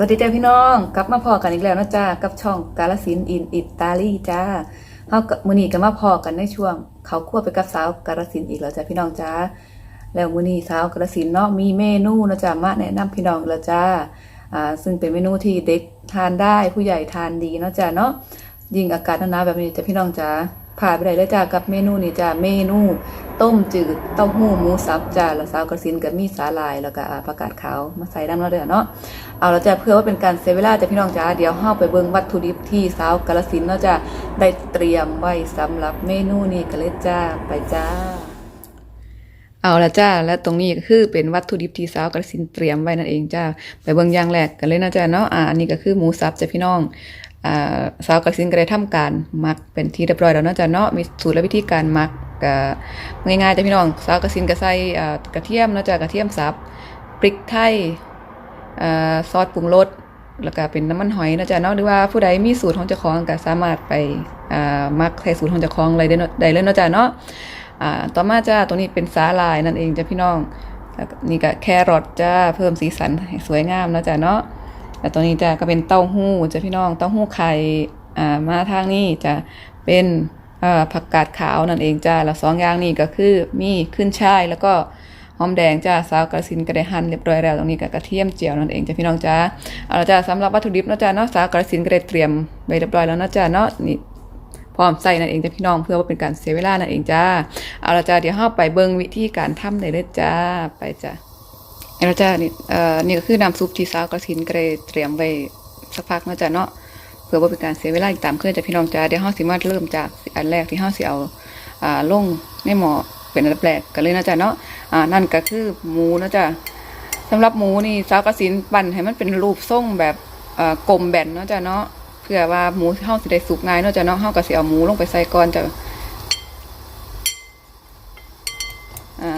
สวัสดีจ้าพี่น้องกลับมาพอกันอีกแล้วนะจ้ากับช่องกาลสินอินอิตาลีจ้าเฮากับมือนี้ก็มาพอกันในช่วง เขาคั่วไปกับสาวกาลสินอีกแล้วจ้าพี่น้องจ้าแล้วมือนีสาวกาลสินเนาะมีเมนูนะจ้ามาแนะนำพี่น้องแล้วจ้าอ่าซึ่งเป็นเมนูที่เด็กทานได้ผู้ใหญ่ทานดีเนาะจ้าเนาะยิ่งอากาศหนาวแบบนี้จ้าพี่น้องจ้า ผ่านไปได้เลยจ้ากับเมนูนี้จ้าเมนู ต้มจืดเต้าหู้หมูสับจ้าแล้วสาวกระสินกับมีสาลายแล้วก็อ่าผักกาดขาวมาใส่น้ำแล้วเด้อเนาะเอาแล้วจ้ะเพื่อว่าเป็นการเซเวลาจ้ะพี่น้องจ้าเดี๋ยวเฮาไปเบิ่งวัตถุดิบที่สาวกาลสินเนาะจ้ะได้เตรียมไว้สำหรับเมนูนี้กันเลยจ้าไปจ้าเอาละจ้า และตรงนี้ก็คือเป็นวัตถุดิบที่สาวกาลสินเตรียมไว้นั่นเองจ้า ไปเบิ่งอย่างแรกกันเลยนะจ้าเนาะ อ่าอันนี้ก็คือหมูสับจ้ะพี่น้อง สาวกาลสินธุ์ก็ได้ทำการมักเป็นที่เรียบร้อยแล้วนาะจ้าเนาะมีสูตรและวิธีการมักก็ง่ายๆจ้ะพี่น้องสาวกาลสินธุ์ก็ใส่กระเทียมนาะจ้ากระเทียมสับพริกไทยอซอสปรุงรสแล้วก็เป็นน้ำมันหอยนะจ๊ะเนาะหรือว่าผู้ใดมีสูตรของเจ้าของก็สามารถไปมักใส่สูตรของเจ้าของเลยได้เนาะได้เลยนะจ๊ะเนาะต่อมาจ้าตัวนี้เป็นสาลายนั่นเองจ้ะพี่น้องแล้วก็นี่ก็แครอทจ้าเพิ่มสีสันสวยงามนะจ๊ะเนาะ แล้วตัวนี้จ้าก็เป็นเต้าหู้จะพี่น้องเต้าหู้ไข่อ่ามาทางนี้จะเป็นผักกาดขาวนั่นเองจ้าแล้วสองอย่างนี้ก็คือมีขึ้นช่ายแล้วก็หอมแดงจ้าสาวกระสินก็ไดหั่นเรียบร้อยแล้วตรงนี้ก็กระเทียมเจียวนั่นเองจ้าพี่น้องจ้าเอาละจ้าสำหรับวัตถุดิบนะจ้าเนาะสาวกระสินก็ได้เตรียมไว้เรียบร้อยแล้วนะจ้าเนาะนี่พร้อมใส่นั่นเองจ้าพี่น้องเพื่อว่าเป็นการเสียเวลานั่นเองจ้าเอาละจ้าเดี๋ยวเราไปเบิ่งวิธีการทำได้เลยจ้าไปจ้า เอาละจ้านี่เอ่อนี่ก็คือน้ำซุปที่สาวกระสินก็ได้เตรียมไว้สักพักเนาะจ้าเนาะเพื่อว่าเป็นการเสียเวลาอีกตามเครื่องจ้าพี่น้องจ้าเดี๋ยวเราสิมาเริ่มจากอันแรกที่เราสิเอาอ่าลงในหม้อเป็นอันดับแรกกันเลยนาะจ้าเนาะอ่านั่นก็คือหมูนะจ๊ะสำหรับหมูนี่สาวกระสินปั่นให้มันเป็นรูปทรงแบบเอ่อกลมแบนเนาะจ้ะเนาะเพื่อว่าหมูเฮาสิได้สุกง่ายเนาะจ้ะเนาะเฮาก็สิเอาหมูลงไปใส่ก่อนจ้ะอ่า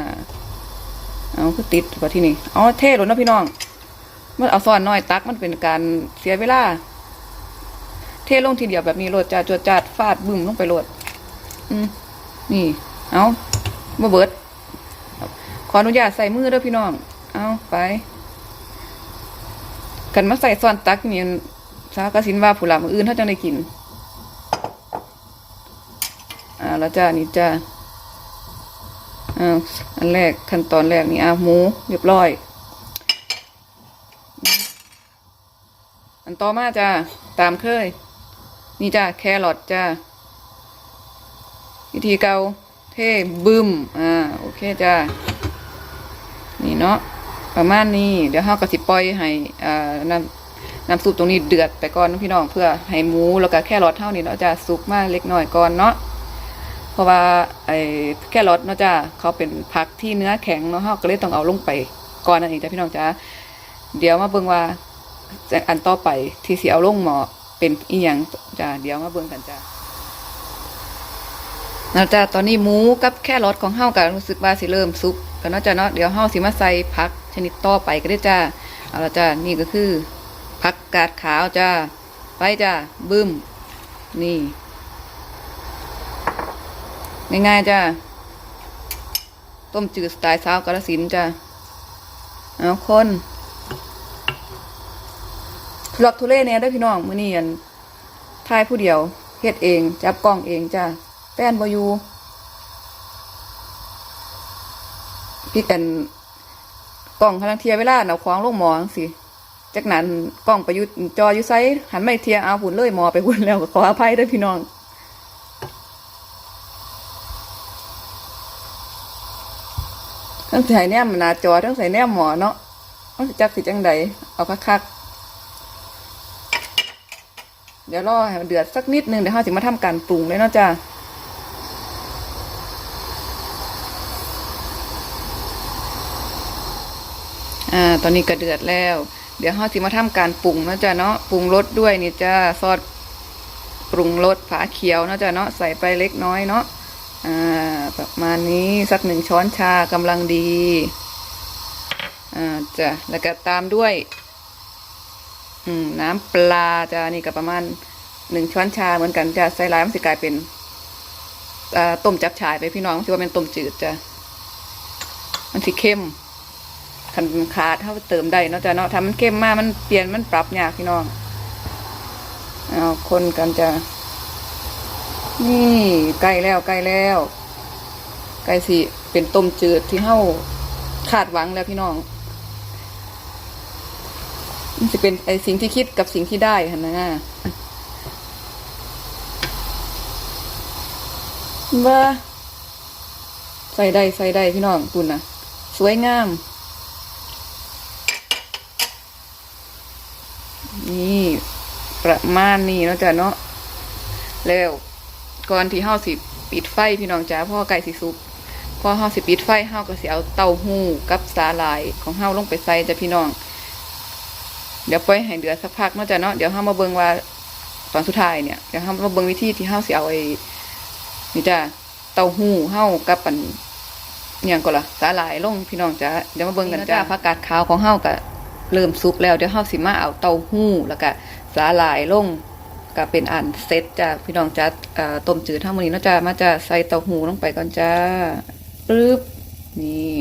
เอา คือติดกว่าที่นี่อ๋อเท่เลยนะพี่น้องมันเอาซ้อนน้อยตักมันเป็นการเสียเวลา เท่ลงทีเดียวแบบนี้โหลดจ้าจวดจาดฟาดบึ้มลงไปโหลด อืมนี่ เอาบ่เบิด ขออนุญาตใส่มือเด้อพี่น้อง เอาไป กันมาใส่ซ้อนตักนี่สากสินว่าผู้หลามออื่นเขาจังได้กิน อ่าแล้วจ้านี่จ้า อ่าอันแรกขั้นตอนแรกนี่อ่าหมูเรียบร้อย อันต่อมาจ้าตามเคย นี่จ้าแครอทจ้าวิธีเกาเท่บึ้มอ่าโอเคจ้านี่เนาะประมาณนี้เดี๋ยวเฮาก็สิปล่อยให้อ่าน้ำน้ำซุปตรงนี้เดือดไปก่อนพี่น้องเพื่อให้หมูแล้วก็แครอทเท่านี้เนาะจะสุกมากเล็กน้อยก่อนเนาะ เพราะว่าไอ้แค่รอทเนาะจ้าเขาเป็นผักที่เนื้อแข็งเนาะเฮาก็เลยต้องเอาลงไปก่อนนั่นเองจ้ะพี่น้องจ้าเดี๋ยวมาเบิ่งว่าอันต่อไปที่สิเอาลงหมอเป็นอีหยังจ้าเดี๋ยวมาเบิ่งกันจ้าแล้วจ้าตอนนี้หมูกับแค่รสของเฮาก็รู้สึกว่าสิเริ่มสุกกันเนาะจ้าเนาะเดี๋ยวเฮาสิมาใส่ผักชนิดต่อไปก็ได้จ้าเอาละจ้านี่ก็คือผักกาดขาวจ้าไปจ้าบึ้มนี่ ง่ายๆจ้าต้มจืดสไตล์สาวกาลสินจ้าเอาคนทุลักทุเลเนี่ยได้พี่น้องมือนี้อันทายผู้เดียวเฮ็ดเอง จับกล้องเองจ้าแป้นบอยูพี่กันกล้องพลังเทียเวลาเอาของลงหมอังสิจากนั้นกล้องไปอยุจออยู่ไซหันไม่เทียเอาหุ่นเลยหมอไปหุ่นแล้วขออภัยด้วยพี่น้อง ทั้งใส่แนมหน้าจอทั้งใส่แนมหมอเนาะต้องจักสิจังใดเอาคักๆเดี๋ยวรอให้มันเดือดสักนิดนึงเดี๋ยวเราจะมาทำการปรุงเลยเนาะจ้าอ่าตอนนี้ก็เดือดแล้ว เดี๋ยวเราสิมาทำการปรุงเนาะจ้ะเนาะปรุงรสด้วยนี่จ้าซอสปรุงรสฝาเขียวเนาะจ้ะเนาะใส่ไปเล็กน้อยเนาะ อ่าประมาณนี้สักหนึ่งช้อนชากำลังดีอ่าจ้ะแล้วก็ตามด้วย อืมน้ำปลาจ้านี่ก็ประมาณหนึ่งช้อนชาเหมือนกันจ้ะใส่ลายมันสิกลายเป็นต้มจับฉายไปพี่น้องที่ว่าเป็นต้มจืดจ้ะมันสิเข้มคันขาดเท่าเติมได้เนาะจ้ะเนาะถ้ามันเข้มมากมันเปลี่ยนมันปรับยากพี่น้องเอาคนกันจะ นี่ใกล้แล้วใกล้แล้วใกล้สิเป็นต้มจืดที่เฮาคาดหวังแล้วพี่น้องมันจะเป็นไอสิ่งที่คิดกับสิ่งที่ได้หันนะว่าใส่ได้ใส่ได้พี่น้องคุณนะสวยงาม นี่ ประมาณนี้เนาะจ้ะเนาะแล้ว ก่อนที่เฮาสิปิดไฟพี่น้องจ้าพ่อไก่สิสุกพอเฮาสิปิดไฟเฮาก็สิเอาเต้าหู้กับสาหร่ายของเฮาลงไปใส่จ้ะพี่น้อง เดี๋ยวปล่อยให้เดือดสักพักเนาะจ้ะเนาะเดี๋ยวเฮามาเบิ่งว่าตอนสุดท้ายเนี่ยเดี๋ยวเฮามาเบิ่งวิธีที่เฮาสิเอาไอ้นี่จ้ะเต้าหู้เฮากับปันเนี่ยงก็ล่ะสาหร่ายลงพี่น้องจ้าเดี๋ยวมาเบิ่งกันจ้าผักกาดขาวของเฮาก็เริ่มสุกแล้วเดี๋ยวเฮาสิมาเอาเต้าหู้แล้วก็สาหร่ายลง ก็เป็นอันเซตจ้าพี่น้องจ้าต้มจืดทั้งมื้อนี้เนาะจ้ามาจ้าใส่เต้าหู้ลงไปก่อนจ้าปึ๊บนี่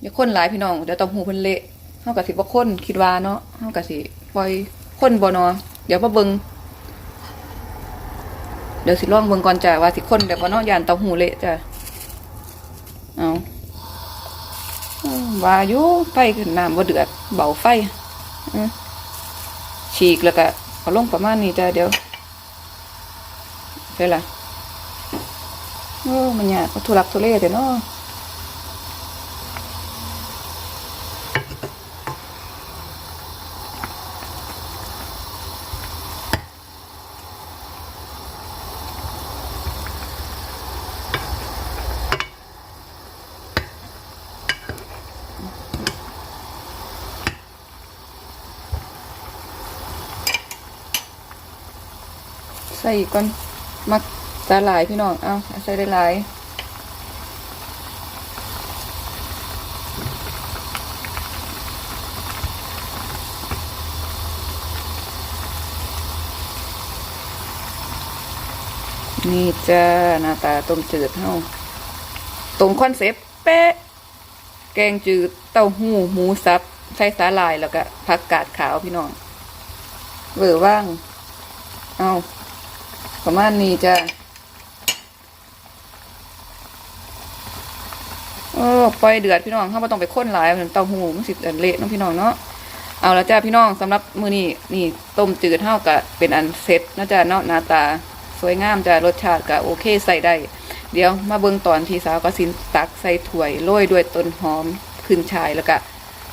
อย่าข้นหลายพี่น้องเดี๋ยวเต้าหู้เพิ่นเละเฮาก็สิบ่ข้นคิดว่าเนาะเฮาก็สิปล่อยข้นบ่เนาะเดี๋ยวมาเบิ่งเดี๋ยวสิลองเบิ่งก่อนจ้ะว่าสิคนแบบว่าเนาะยานเต้าหู้เละจ้ะเอาว่าอยู่ไฟขึ้นน้ำบ่เดือดเบาไฟฉีกแล้วก็ เอลงประมาณนี้จ้ะเดี๋ยวไปละโอ้มันยากเขาทุลักทุเลแต่เนาะ ใส่อีกก่อน มักสาหร่ายพี่น้อง เอาใส่ได้หลายนี่จ้าหน้าตาต้มจืดเฮาตรงคอนเซปต์เป๊ะ แกงจืดเต้าหู้หมูสับ ใส่สาหร่ายแล้วก็ผักกาดขาวพี่น้องเวอร์ว่าง เอา ประมาณนี้จ้ะโอ้ปล่อยเดือดพี่น้องเขาม่ต้องไปค้นหลายเหมือนเต้าหูมันสิเละน้องพี่น้องเนาะเอาละจ้าพี่น้องสำหรับมือนี้นี่ต้มจืดเท่ากับเป็นอันเสร็จนะจ้าเนาะหน้าตาสวยงามจ้ารสชาติก็โอเคใส่ได้ เดี๋ยวมาเบิ่งตอนที่สาวก็สินตักใส่ถ้วยโรยด้วยต้นหอมขึ้นชายแล้วก็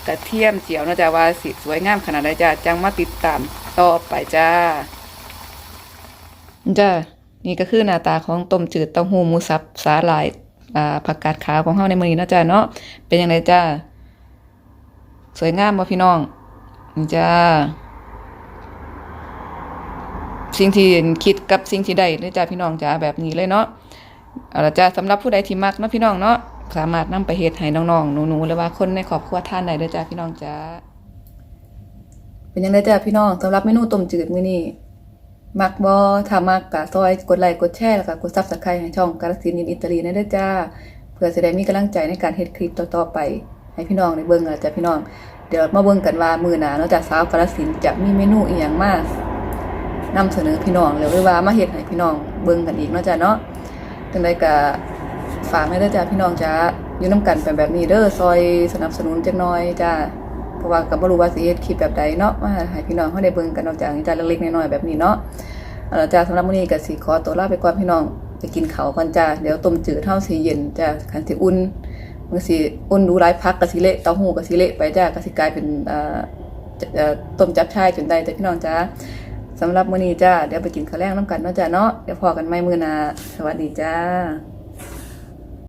กระเทียมเจียวนะจ้าว่าสิสวยงามขนาดใดจ้าจังมาติดตามต่อไปจ้า จ้านี่ก็คือหน้าตาของต้มจืดเต้าหู้หมูสับสาหร่ายอ่าผักกาดขาวของเฮาในมื้อนี้เนาะจ้าเนาะเป็นยังไงจ้าสวยงามบ่พี่น้องนี่จ้าสิ่งที่คิดกับสิ่งที่ได้เลยจ้าพี่น้องจ้าแบบนี้เลยเนาะเอาละจ้าสำหรับผู้ใดที่มักเนาะพี่น้องเนาะสามารถนำไปเฮ็ดให้น้องๆหนูๆหรือว่าคนในครอบครัวท่านได้เด้อจ้าพี่น้องจ้าเป็นยังไงจ้าพี่น้องสำหรับเมนูต้มจืดมื้อนี้ มักบอถ้ามักกะซอยกดไลค์กดแชร์แล้วก็กดซับสไครต์ให้ช่องกาลสินอินอิตาลีนั่นเด้อจ้า เพื่อจะได้มีกำลังใจในการเฮ็ดคลิปต่อๆไป ให้พี่น้องได้เบิ่งล่ะจ้ะพี่น้อง เดี๋ยวมาเบิ่งกันว่ามือหนาเนาะจากสาวกาลสินจะมีเมนูอีหยังมานำเสนอพี่น้องแล้วหรือว่ามาเฮ็ดให้พี่น้องเบิ่งกันอีกเนาะจ้ะเนาะจังไดก็ฝากไว้เด้อจ้าพี่น้องจ้าอยู่นํกันเป็นแบบนี้เด้อซอยสนับสนุนจักน่อยจ้า ราะว่าก็บ่รู้ว่าสิเฮ็ดคลิปแบบใดเนาะมาให้พี่น้องเฮาได้เบิ่งกันนอกจากนี้จ้าเล็กๆน้อยๆแบบนี้เนาะเอาละจ้าสำหรับมื้อนี้ก็สิขอตัวลาไปก่อนพี่น้องไปกินข้าวก่อนจ้าเดี๋ยวต้มจืดเฮาสิเย็นจ้าคันสิอุ่นมันสิอุ่นดูหลายพักก็สิเละเต้าหู้ก็สิเละไปจ้าก็สิกลายเป็นเอ่อต้มจับชายจนได้จ้ะพี่น้องจ้าสำหรับมื้อนี้จ้าเดี๋ยวไปกินข้าวแลงนํกันเนาะจ้าเนาะเดี๋ยวพอกันใหม่มื้อหน้าสวัสดีจ้า